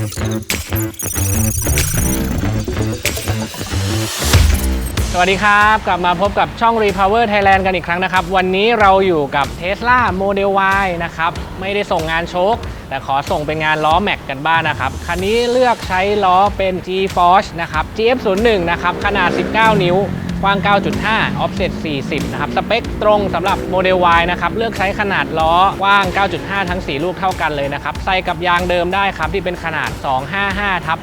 สวัสดีครับ กลับมาพบกับช่อง Repower Thailand กันอีกครั้งนะครับ วันนี้เราอยู่กับ Tesla Model Y นะครับ ไม่ได้ส่งงานโชค แต่ขอส่งเป็นงานล้อแม็กกันบ้างนะครับ คันนี้เลือกใช้ล้อเป็น G-Force นะครับ GF01 นะครับ ขนาด 19 นิ้ว กว้าง 9.5 offset 40 นะครับ สเปคตรงสำหรับโมเดล Y นะครับ เลือกใช้ขนาดล้อกว้าง 9.5 ทั้ง 4 ลูกเท่ากันเลยนะครับ ใส่กับยางเดิมได้ครับ ที่เป็นขนาด 255ทับ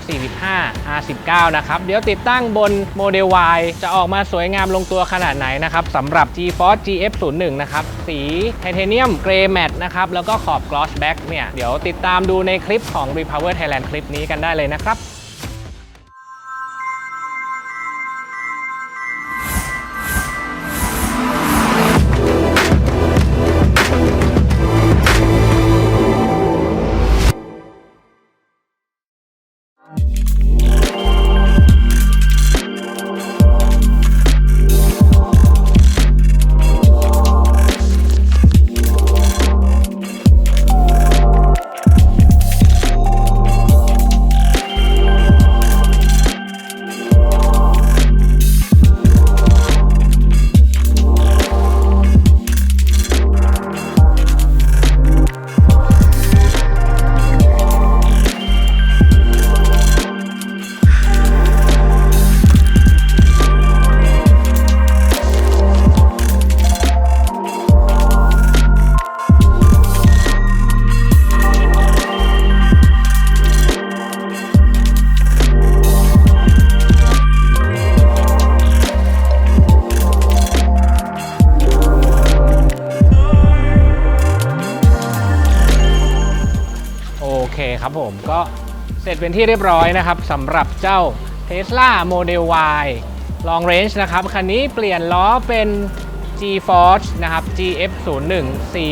45 R19 นะครับ เดี๋ยวติดตั้งบนโมเดล Y จะออกมาสวยงามลงตัวขนาดไหนนะครับสำหรับ GForce GF01 นะครับ สีไทเทเนียมเกรย์แมตนะครับ แล้วก็ขอบ gloss back เนี่ย เดี๋ยวติดตามดูในคลิปของ Repower Thailand คลิปนี้กันได้เลยนะครับ เคครับผมก็เสร็จเป็นที่เรียบร้อยนะครับสำหรับเจ้า Tesla Model Y Long Range นะครับ คันนี้เปลี่ยนล้อเป็น G-Force นะครับ GF01 สี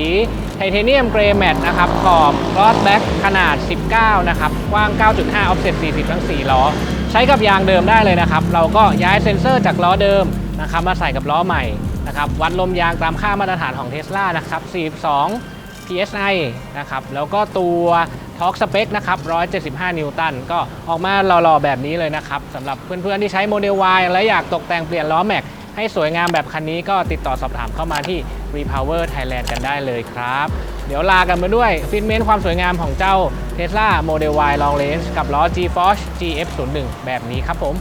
ไทเทเนียมเกรย์แมตนะครับ ขอบ Cross Back ขนาด 19 นะครับ กว้าง 9.5 Offset 40 ทั้ง 4 ล้อ ใช้กับยางเดิมได้เลยนะครับ เราก็ย้ายเซ็นเซอร์จากล้อเดิมนะครับ มาใส่กับล้อใหม่นะครับ วัดลมยางตามค่ามาตรฐานของ Tesla นะครับ 42 PSI นะครับ แล้วก็ตัว ท็อกสเปกนะครับ 175 นิวตัน ก็ออกมาหล่อๆ แบบนี้เลยนะครับสำหรับเพื่อนๆ ที่ใช้โมเดล Y และอยากตกแต่งเปลี่ยนล้อแม็กให้สวยงามแบบคันนี้ก็ติดต่อสอบถามเข้ามาที่ Repower Thailand กันได้เลยครับ เดี๋ยวลากันไปด้วยฟิตเมนต์ความสวยงามของเจ้า Tesla Model Y Long Range กับล้อ G-Force GF01 แบบนี้ครับผม